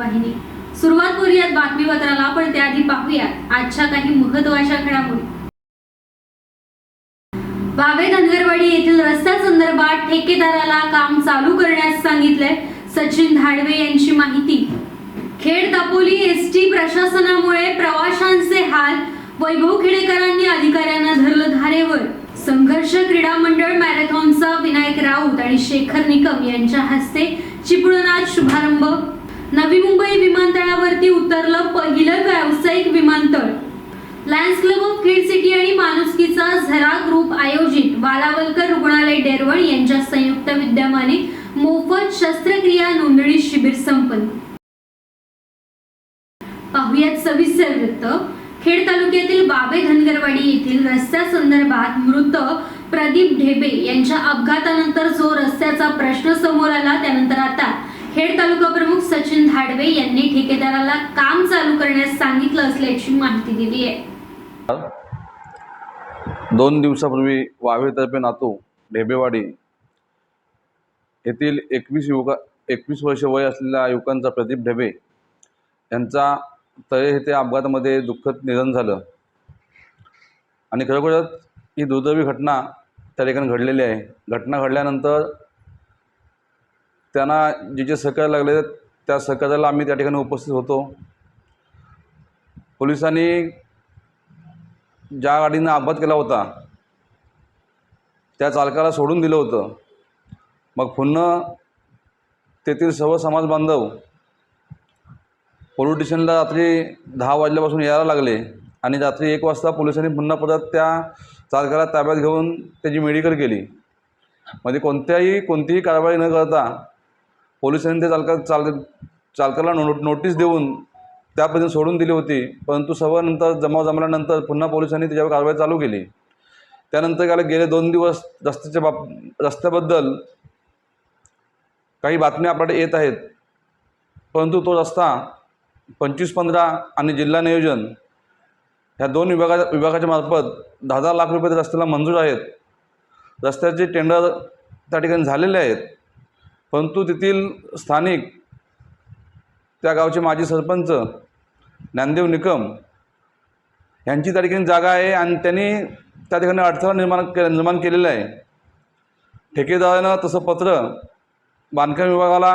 वाहिनी. सुरुवात करूयात बातमीपत्राला पण त्याआधी पाहूयात आजच्या काही महत्त्वाच्या घडामोडी. वावे धनगरवाडी येथील रस्त्यासंदर्भात ठेकेदाराला काम चालू करण्यास सांगितलंय सचिन धाडवे यांची माहिती. खेड दापोली एस टी प्रशासनामुळे प्रवाशांचे हाल वैभव खेडेकरांनी अधिकाऱ्यांना धरलं धारेवर. संघर्ष क्रीडा मंडळ मॅरेथॉनचा विनायक राऊत आणि शेखर निकम यांच्या हस्ते चिपळूणात शुभारंभ. नवी मुंबई विमानतळावरती उतरलं पहिलं व्यावसायिक विमानतळ. Lions club of Khed city आणि माणुसकीचा झरा ग्रुप आयोजित. बालावलकर रुग्णालय डेरवण यांच्या संयुक्त विद्यमाने मोफत शस्त्रक्रिया नोंदणी शिबिर संपन्न. पाहुयात सविस्तर वृत्त. खेड तालुक्यातील बाबे धनगरवाडी येथील रस्त्यासंदर्भात मृत प्रदीप ढेबे यांच्या अपघातानंतर जो रस्त्याचा प्रश्न समोर आला त्यानंतर आता खेड तालुका प्रमुख सचिन धाडवे यांनी ठेकेदाराला काम चालू करण्यास सांगितलं असल्याची माहिती दिली आहे. दोन दिवसापूर्वी वावेतर्फे नातू ढेबेवाडी येथील एकवीस युवका एकवीस वर्ष वय असलेल्या युवकांचा प्रदीप ढेबे यांचा तळे येथे अपघातामध्ये दुःखद निधन झालं. आणि खरोखरच ही दुर्दैवी घटना त्या ठिकाणी घडलेली आहे. घटना घडल्यानंतर त्यांना जे जे सहकार्य लागले त्या सहकार्याला आम्ही त्या ठिकाणी उपस्थित होतो. पोलिसांनी ज्या गाडीनं अपघात केला होता त्या चालकाला सोडून दिलं होतं. मग पुन्हा तेथील सर्व समाज बांधव पोलीस स्टेशनला रात्री दहा वाजल्यापासून यायला लागले आणि रात्री एक वाजता पोलिसांनी पुन्हा परत त्या चालकाला ताब्यात घेऊन त्याची मेडिकल केली. मध्ये कोणत्याही कोणतीही कारवाई न करता पोलिसांनी ते चालका चाल चालकाला नो नोटीस देऊन त्यापर्यंत सोडून दिली होती. परंतु सर्व जमाव जमल्यानंतर पुन्हा पोलिसांनी त्याच्यावर कारवाई चालू केली. त्यानंतर गेले गेले दोन दिवस रस्त्याच्या बाब रस्त्याबद्दल काही बातम्या आपल्याकडे येत आहेत. परंतु तो रस्ता पंचवीस पंधरा आणि जिल्हा नियोजन ह्या दोन विभागा विभागाच्या मार्फत दहा दहा लाख रुपये रस्त्याला मंजूर आहेत. रस्त्याचे टेंडर त्या ठिकाणी झालेले आहेत. परंतु तेथील स्थानिक त्या गावचे माजी सरपंच ज्ञानदेव निकम यांची त्या ठिकाणी जागा आहे आणि त्यांनी त्या ठिकाणी अडथळा निर्माण के निर्माण केलेला आहे. ठेकेदारानं तसं पत्र बांधकाम विभागाला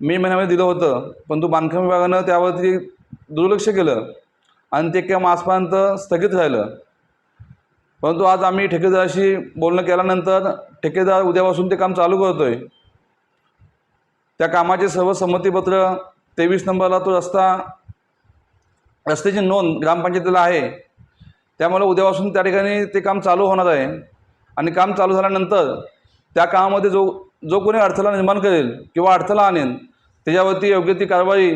मे महिन्यामध्ये दिलं होतं परंतु बांधकाम विभागानं त्यावरती दुर्लक्ष केलं आणि ते काम आजपर्यंत स्थगित राहिलं. परंतु आज आम्ही ठेकेदाराशी बोलणं केल्यानंतर ठेकेदार उद्यापासून ते काम चालू करतो आहे त्या कामाचे सर्व संमतीपत्र तेवीस नंबरला तो रस्ता रस्त्याची नोंद ग्रामपंचायतीला आहे. त्यामुळे उद्यापासून त्या ठिकाणी ते काम चालू होणार आहे. आणि काम चालू झाल्यानंतर त्या कामामध्ये जो जो कोणी अडथळा निर्माण करेल किंवा अडथळा आणेल त्याच्यावरती योग्य ती कारवाई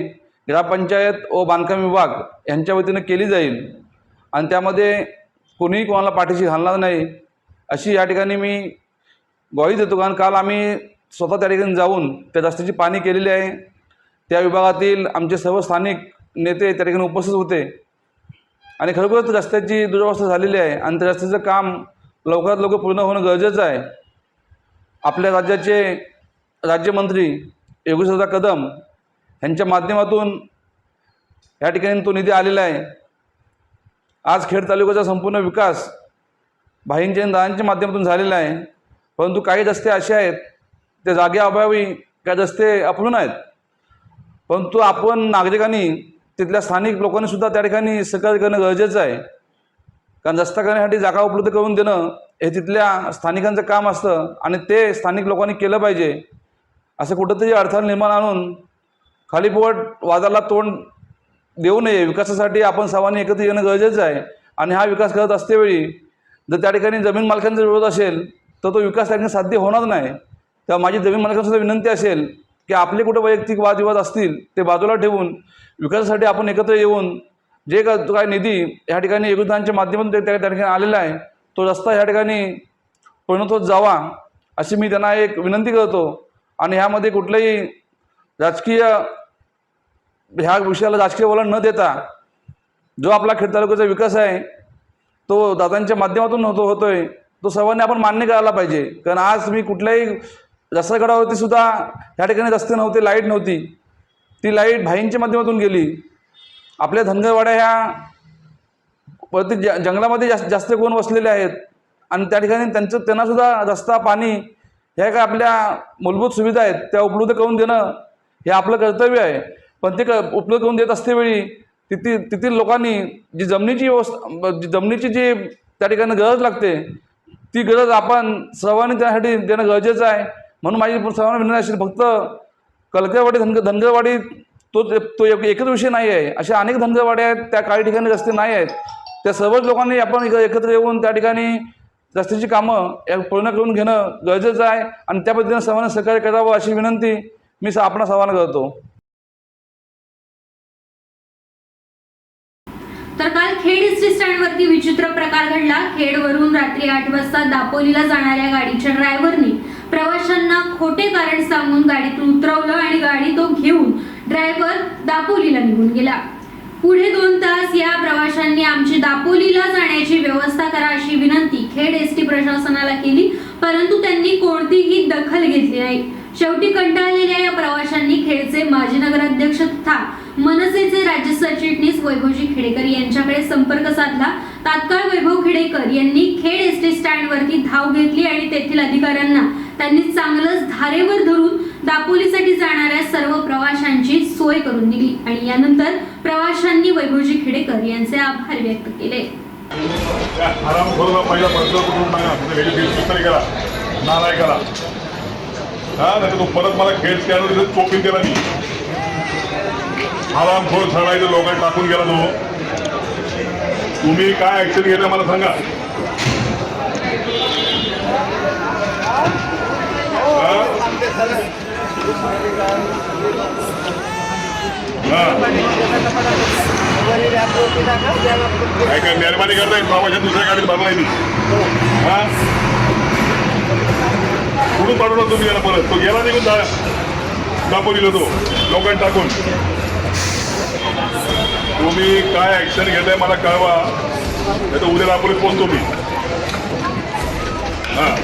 ग्रामपंचायत व बांधकाम विभाग यांच्या वतीनं केली जाईल. आणि त्यामध्ये कोणीही कोणाला पाठीशी घालणार नाही. अशी या ठिकाणी मी ग्वाही देतो कारण काल आम्ही स्वतः त्या ठिकाणी जाऊन त्या रस्त्याची पाहणी केलेली आहे. त्या विभागातील आमचे सर्व स्थानिक नेते त्या ठिकाणी उपस्थित होते. आणि खरोखरच रस्त्याची दुरवस्था झालेली आहे. आणि त्या रस्त्याचं काम लवकरात लवकर पूर्ण होणं गरजेचं आहे. आपल्या राज्याचे राज्यमंत्री योगेशदा कदम यांच्या माध्यमातून या ठिकाणी तो निधी आलेला आहे. आज खेड तालुक्याचा संपूर्ण विकास भाईंच्या आणि दादांच्या माध्यमातून झालेला आहे. परंतु काही रस्ते असे आहेत त्या जागे अभावी काय रस्ते अपूर्ण आहेत परंतु आपण नागरिकांनी तिथल्या स्थानिक लोकांनी सुद्धा त्या ठिकाणी सहकार्य करणं गरजेचं आहे. कारण रस्ता करण्यासाठी जागा उपलब्ध करून देणं हे तिथल्या स्थानिकांचं काम असतं आणि ते स्थानिक लोकांनी केलं पाहिजे. असं कुठंतरी अडथळा निर्माण आणून खालीपोट वादाला तोंड देऊ नये. विकासासाठी आपण सर्वांनी एकत्र येणं गरजेचं आहे. आणि हा विकास करत असतेवेळी जर त्या ठिकाणी जमीन मालकांचा विरोध असेल तर तो विकास त्या साध्य होणार नाही. तेव्हा माझी जमीन मालकांसुद्धा विनंती असेल की आपले कुठं वैयक्तिक वादविवाद असतील ते बाजूला ठेवून विकासासाठी आपण एकत्र येऊन जे का काय निधी ह्या ठिकाणी योगदानच्या माध्यमातून त्या त्या ठिकाणी आलेला आहे तो रस्ता ह्या ठिकाणी पूर्णत्व जावा अशी मी त्यांना एक विनंती करतो. आणि ह्यामध्ये कुठलंही राजकीय ह्या विषयाला राजकीय वलण न देता जो आपला खेड तालुक्याचा विकास आहे तो दादांच्या माध्यमातून होतो होतोय तो सर्वांनी आपण मान्य करायला पाहिजे. कारण आज मी कुठल्याही रस्त्यागडावरती सुद्धा ह्या ठिकाणी रस्ते नव्हते लाइट नव्हती. ती लाइट भाईंच्या माध्यमातून गेली. आपल्या धनगरवाड्या ह्या वरती ज जंगलामध्ये जास्त जास्त कोण वसलेले आहेत आणि त्या ठिकाणी त्यांचं त्यांनासुद्धा रस्ता पाणी ह्या काय आपल्या मूलभूत सुविधा आहेत त्या उपलब्ध करून देणं हे आपलं कर्तव्य आहे. पण ते क उपलब्ध करून देत असतेवेळी तिथे तेथील लोकांनी जी जमिनीची व्यवस्था जी जमिनीची जी त्या ठिकाणी गरज लागते ती गरज आपण सर्वांनी त्यासाठी देणं गरजेचं आहे. म्हणून माझी सर्वांना विनंती असेल फक्त कलकरवाडी धनग धनगरवाडी तो तो एक- एकच विषय नाही आहे. अशा अनेक धनगरवाड्या आहेत त्या काही ठिकाणी रस्ते नाही आहेत. त्या सर्वच लोकांनी आपण एकत्र येऊन त्या ठिकाणी रस्त्याची कामं या पूर्ण करून घेणं गरजेचं आहे आणि त्या पद्धतीने सर्वांना सहकार्य करावं अशी विनंती मी स- आपणा सर्वांना करतो. तर काल खेड एसटी स्टँडवरती विचित्र प्रकार घडला. खेडवरून रात्री आठ वाजता दापोलीला जाणाऱ्या गाडीच्या ड्रायव्हरनी प्रवाशांना खोटे कारण सांगून गाडीतून उतरवलं आणि गाडी तो घेऊन ड्रायव्हर दापोलीला निघून गेला. पुढे दोन तास या प्रवाशांनी आमची दापोलीला जाण्याची व्यवस्था करा अशी विनंती खेड एस टी प्रशासनाला केली परंतु त्यांनी कोणतीही दखल घेतली नाही. शेवटी कंटाळलेल्या या प्रवाशांनी खेडचे माजी नगराध्यक्ष तथा मनसेचे राज्य सरचिटणीस वैभवजी खेडेकर यांच्याकडे संपर्क साधला. तात्काळ वैभव खेडेकर यांनी खेड एस टी स्टँडवरती धाव घेतली आणि तेथील अधिकाऱ्यांना त्यांनी चांगलंच धारेवर धरून दापोलीसाठी जाणाऱ्या सर्व प्रवाशांची सोय करून दिली आणि यानंतर प्रवाशांनी वैभवजी खेडेकर यांचे आभार व्यक्त केले. तो? परत मला खेळ स्कॅनर तिथे केला मी हरामखोर ठरवायचं लोकांनी टाकून गेला तो. तुम्ही काय ऍक्शन घेतलं मला सांगा हा? हा. काय काय मेहरबानी करताय. बाबाच्या दुसऱ्या गाडीत भरलाय मी. हा. कुठून पाठवला तुम्ही याला परत? तो गेला निघून जा. दापोलीला तो. लोकांनी टाकून. तुम्ही काय ऍक्शन घेताय मला कळवा. नाही तर उद्या दापोलीत पोहोचतो मी. हा.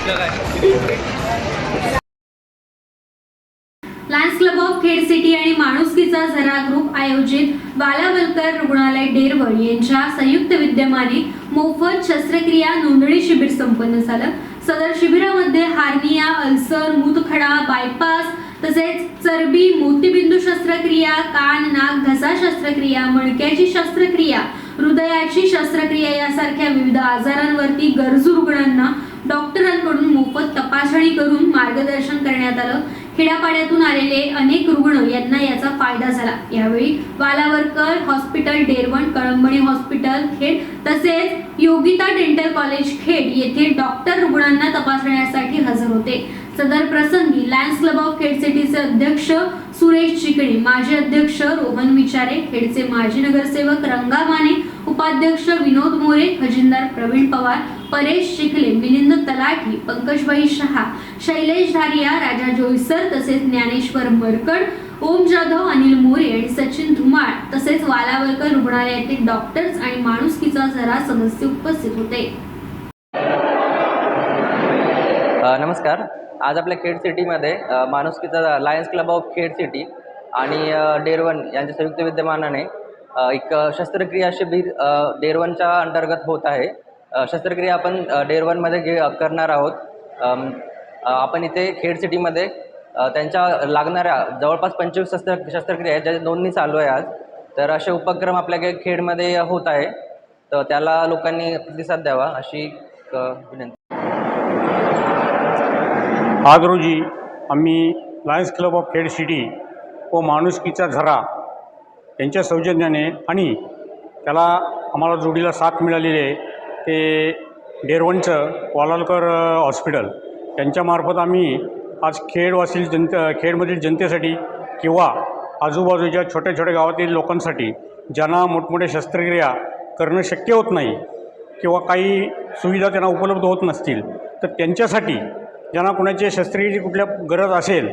Lions club of Khed city आणि माणुसकीचा झरा ग्रुप आयोजित बालावलकर रुग्णालय डेरवळ यांच्या संयुक्त विद्यमाने मोफत शस्त्रक्रिया नोंदणी शिबिर संपन्न झालं. सदर शिबिरामध्ये हार्निया अल्सर मूतखडा बायपास तसेच चरबी मोतीबिंदू शस्त्रक्रिया कान नाक घसा शस्त्रक्रिया मणक्याची शस्त्रक्रिया हृदयाची शस्त्रक्रिया यासारख्या विविध आजारांवरती गरजू रुग्णांना डॉक्टरांकडून मोफत तपासणी करून मार्गदर्शन करण्यात आलं. खेड्यापाड्यातून आलेले अनेक रुग्ण यांना याचा फायदा झाला. यावेळी बालावरकर हॉस्पिटल डेरवण कळंबणी हॉस्पिटल खेड तसेच योगिता डेंटल कॉलेज खेड येथे डॉक्टर रुग्णांना तपासण्यासाठी हजर होते. सदर प्रसंगी लायन्स क्लब ऑफ खेड सिटीचे अध्यक्ष सुरेश चिकणे माजी अध्यक्ष रोहन विचारे खेडचे माजी नगरसेवक रंगा माने उपाध्यक्ष विनोद मोरे खजिनदार प्रवीण पवार परेश शिखले मिलिंद तलाठी पंकजबाई शहा शैलेश धारिया राजा जोईसर तसेच ज्ञानेश्वर मरकड ओम जाधव अनिल मोरे आणि सचिन धुमाळ तसेच वालावलकर रुग्णालयातील डॉक्टर्स आणि माणुसकीचा जरा सदस्य उपस्थित होते. नमस्कार. आज आपल्या खेड सिटीमध्ये माणुसकीचा lions club of Khed city आणि डेरवन यांच्या संयुक्त विद्यमानाने एक शस्त्रक्रिया शिबिर डेरवनच्या अंतर्गत होत आहे. शस्त्रक्रिया आपण डेअर डेरवनमध्ये घे करणार आहोत. आपण इथे खेड सिटीमध्ये त्यांच्या लागणाऱ्या जवळपास पंचवीस शस्त्र शस्त्रक्रिया आहेत ज्याची नोंदणी चालू आहे आज. तर असे उपक्रम आपल्याकडे खेडमध्ये होत आहे. तर त्याला लोकांनी प्रतिसाद द्यावा अशी विनंती. आज रोजी आम्ही lions club of Khed city व माणुसकीचा झरा यांच्या सौजन्याने आणि त्याला आम्हाला जोडीला साथ मिळालेली आहे. ते डेरवणचं वालालकर हॉस्पिटल त्यांच्यामार्फत आम्ही आज खेडवासील जनते खेडमधील जनतेसाठी किंवा आजूबाजूच्या छोट्या छोट्या गावातील लोकांसाठी ज्यांना मोठमोठ्या शस्त्रक्रिया करणं शक्य होत नाही किंवा काही सुविधा त्यांना उपलब्ध होत नसतील तर त्यांच्यासाठी ज्यांना कुणाची शस्त्रक्रियेची कुठल्या गरज असेल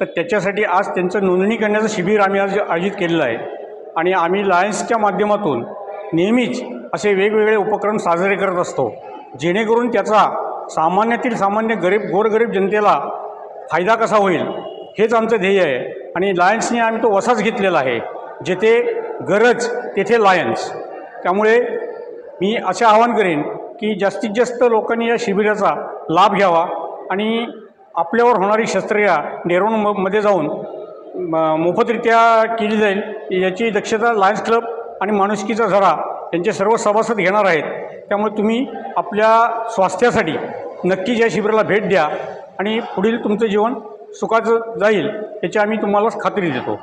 तर त्याच्यासाठी आज त्यांचं नोंदणी करण्याचं शिबिर आम्ही आज आयोजित केलेलं आहे. आणि आम्ही लायन्सच्या माध्यमातून नेहमीच असे वेगवेगळे उपक्रम साजरे करत असतो. जेणेकरून त्याचा सामान्यातील सामान्य गरीब गोरगरीब जनतेला फायदा कसा होईल हेच आमचं ध्येय आहे. आणि लायन्सने आम्ही तो वसाच घेतलेला आहे जेथे गरज तेथे लायन्स. त्यामुळे मी असे आवाहन करेन की जास्तीत जास्त लोकांनी या शिबिराचा लाभ घ्यावा आणि आपल्यावर होणारी शस्त्रक्रिया नेरवण म मध्ये जाऊन म- मोफतरित्या केली जाईल याची दक्षता लायन्स क्लब आणि माणुसकीचा झरा त्यांचे सर्व सभासद घेणार आहेत. त्यामुळे तुम्ही आपल्या स्वास्थ्यासाठी नक्कीच या शिबिराला भेट द्या आणि पुढील तुमचं जीवन सुखाचं जाईल याची आम्ही तुम्हाला खात्री देतो.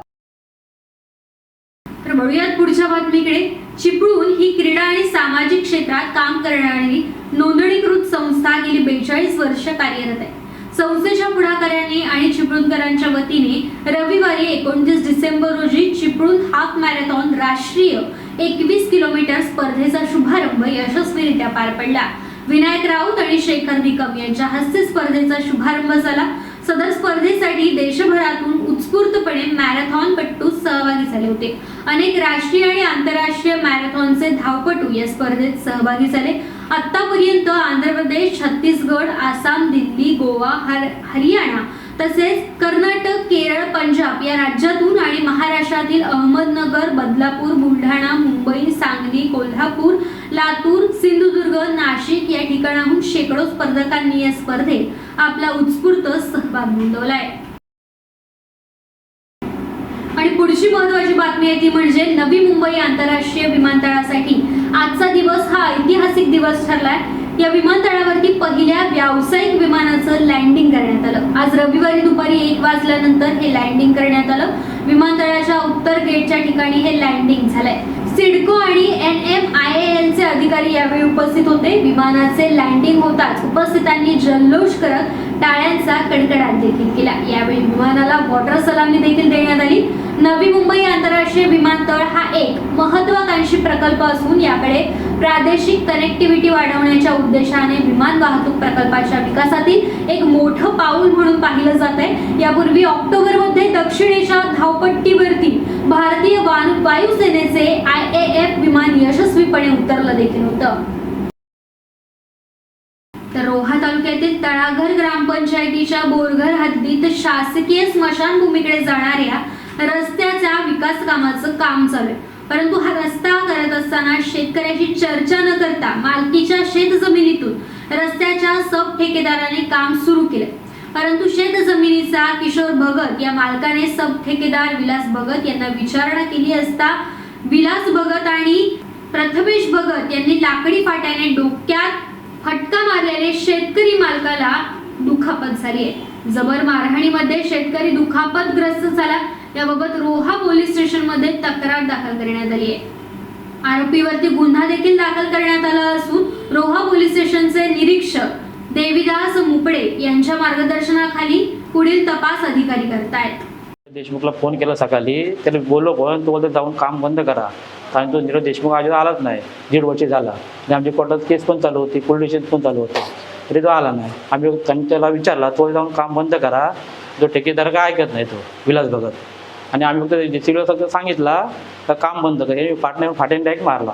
तर बघूयात पुढच्या बातमीकडे. चिपळूण ही क्रीडा आणि सामाजिक क्षेत्रात काम करणारी नोंदणीकृत संस्था गेली बेचाळीस वर्ष कार्यरत आहे. संस्थेच्या पुढाकाराने आणि चिपळूणकरांच्या वतीने रविवारी एकोणतीस डिसेंबर रोजी चिपळूण हाफ मॅरेथॉन राष्ट्रीय एकवीस किलोमीटर स्पर्धेचा शुभारंभ यशस्वीरित्या पार पडला. विनायक राऊत आणि शेखर निकम यांच्या हस्ते स्पर्धेचा शुभारंभ झाला. सदर स्पर्धेसाठी देशभरातून उत्स्फूर्तपणे मॅरेथॉनपटू सहभागी झाले होते. अनेक राष्ट्रीय आणि आंतरराष्ट्रीय मॅरेथॉनचे धावपटू या स्पर्धेत सहभागी झाले. आतापर्यंत आंध्र प्रदेश छत्तीसगड आसाम दिल्ली गोवा हर हरियाणा तसेच कर्नाटक केरळ पंजाब या राज्यातून आणि महाराष्ट्रातील अहमदनगर बदलापूर बुलढाणा मुंबई सांगली कोल्हापूर लातूर सिंधुदुर्ग नाशिक या ठिकाणाहून शेकडो स्पर्धकांनी या स्पर्धेत आपला उत्स्फूर्त सहभाग नोंदवलाय. आणि पुढची महत्वाची बातमी आहे ती म्हणजे नवी मुंबई आंतरराष्ट्रीय विमानतळासाठी आजचा दिवस हा ऐतिहासिक दिवस ठरलाय. या विमानतळावरती पहिल्या व्यावसायिक विमानाचं लँडिंग करण्यात आलं. आज रविवारी दुपारी एक वाजल्यानंतर हे लँडिंग करण्यात आलं. विमानतळाच्या उत्तर गेटच्या ठिकाणी हे लँडिंग झालंय. सिडको आणि एन एम आय एलचे अधिकारी यावेळी उपस्थित होते. विमानाचे लँडिंग होताच उपस्थितांनी जल्लोष करत टाळ्यांचा कडकडाट देखील केला. यावेळी विमानाला वॉटर सलामी देखील देण्यात आली. नवी मुंबई आंतरराष्ट्रीय विमानतळ हा एक महत्वाकांक्षी प्रकल्प असून याकडे प्रादेशिक कनेक्टिव्हिटी वाढवण्याच्या उद्देशाने विमान वाहतूक प्रकल्पाच्या विकासातील एक मोठं पाऊल म्हणून पाहिलं जात आहे. यापूर्वी ऑक्टोबरमध्ये दक्षिणेच्या धावपट्टीवरती भारतीय वायुसेनेचे आय ए एफ विमान यशस्वीपणे उतरलं देखील होतं. तर रोहा तालुक्यातील तळाघर ग्रामपंचायतीच्या बोरघर हद्दीत शासकीय स्मशानभूमीकडे जाणाऱ्या रस्त्याच्या विकास कामाचं काम चालू आहे. परंतु हा रस्ता करत असताना शेतकऱ्याची चर्चा न करता मालकीच्या शेत जमिनीतून रस्त्याच्या सब ठेकेदाराने काम सुरू केले. परंतु शेत जमिनीचा किशोर भगत या मालकाने सब ठेकेदार विलास भगत यांना विचारणा केली असता विलास भगत आणि प्रथमेश भगत यांनी लाकडी फाट्याने डोक्यात फटका मारल्याने शेतकरी मालकाला दुखापत झाली आहे. जबर मारहाणीमध्ये शेतकरी दुखापतग्रस्त झाला. याबाबत रोहा पोलीस स्टेशनमध्ये तक्रार दाखल करण्यात आली आहे. आरोपीवरती गुन्हा देखील दाखल करण्यात आला असून रोहा पोलीस स्टेशनचे निरीक्षक देविदास मुपडे यांच्या मार्गदर्शनाखाली पुढील तपास अधिकारी करतायत. देशमुखला फोन केला सकाळी. त्याला बोललो पण तो बोलतो जाऊन काम बंद करा. कारण तो नीरज देशमुख अजून आलाच नाही. दीड वर्ष झाला. आणि आमची कोर्टात केस पण चालू होती पोलीस स्टेशन पण चालू होतं. तरी तो आला नाही. आम्ही त्यांनी त्याला विचारला तो जाऊन काम बंद करा. जो ठेकेदार काय ऐकत नाही तो विलास भगत. आणि आम्ही फक्त जेसीबीला फक्त सांगितला का काम बंद कर हे फाटणे फाट्याने डायरेक्ट मारला.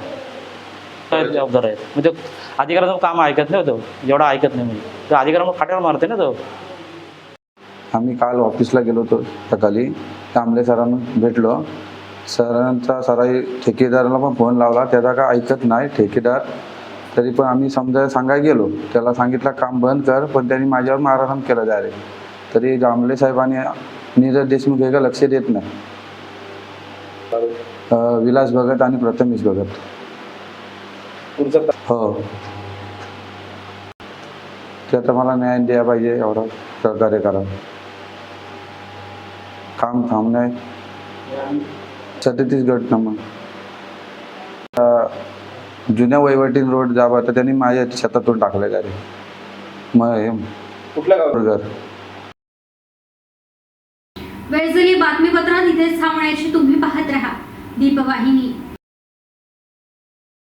जबाबदार आहेत. म्हणजे अधिकाराचं काम ऐकत नाही होतो. जेवढा ऐकत नाही म्हणजे तर अधिकारामुळे फाट्यावर मारते ना तो. आम्ही काल ऑफिसला गेलो होतो सकाळी. तांबले सरांना भेटलो. सरांचा सराई ठेकेदाराला पण फोन लावला. त्याचा काय ऐकत नाही ठेकेदार. तरी पण आम्ही समजा सांगायला गेलो. त्याला सांगितलं काम बंद कर. पण त्यांनी माझ्यावर मारहाण केलं डायरेक्ट तरी जांभळे साहेबांनी नीरज देशमुख हे का लक्ष देत नाही. अं, विलास भगत आणि प्रथमेश भगत. हो. ते आता मला न्याय द्या पाहिजे एवढा सहकार्य करा काम थांबणं सदतीस गट मग जुन्या वहिवटीन रोड जावा तर त्यांनी माझ्या शेतातून टाकले गाडी. मग हे कुठल्या गावात? घर वेळ थांबण्याची तुम्ही पाहत राहा. दीपवाहिनी.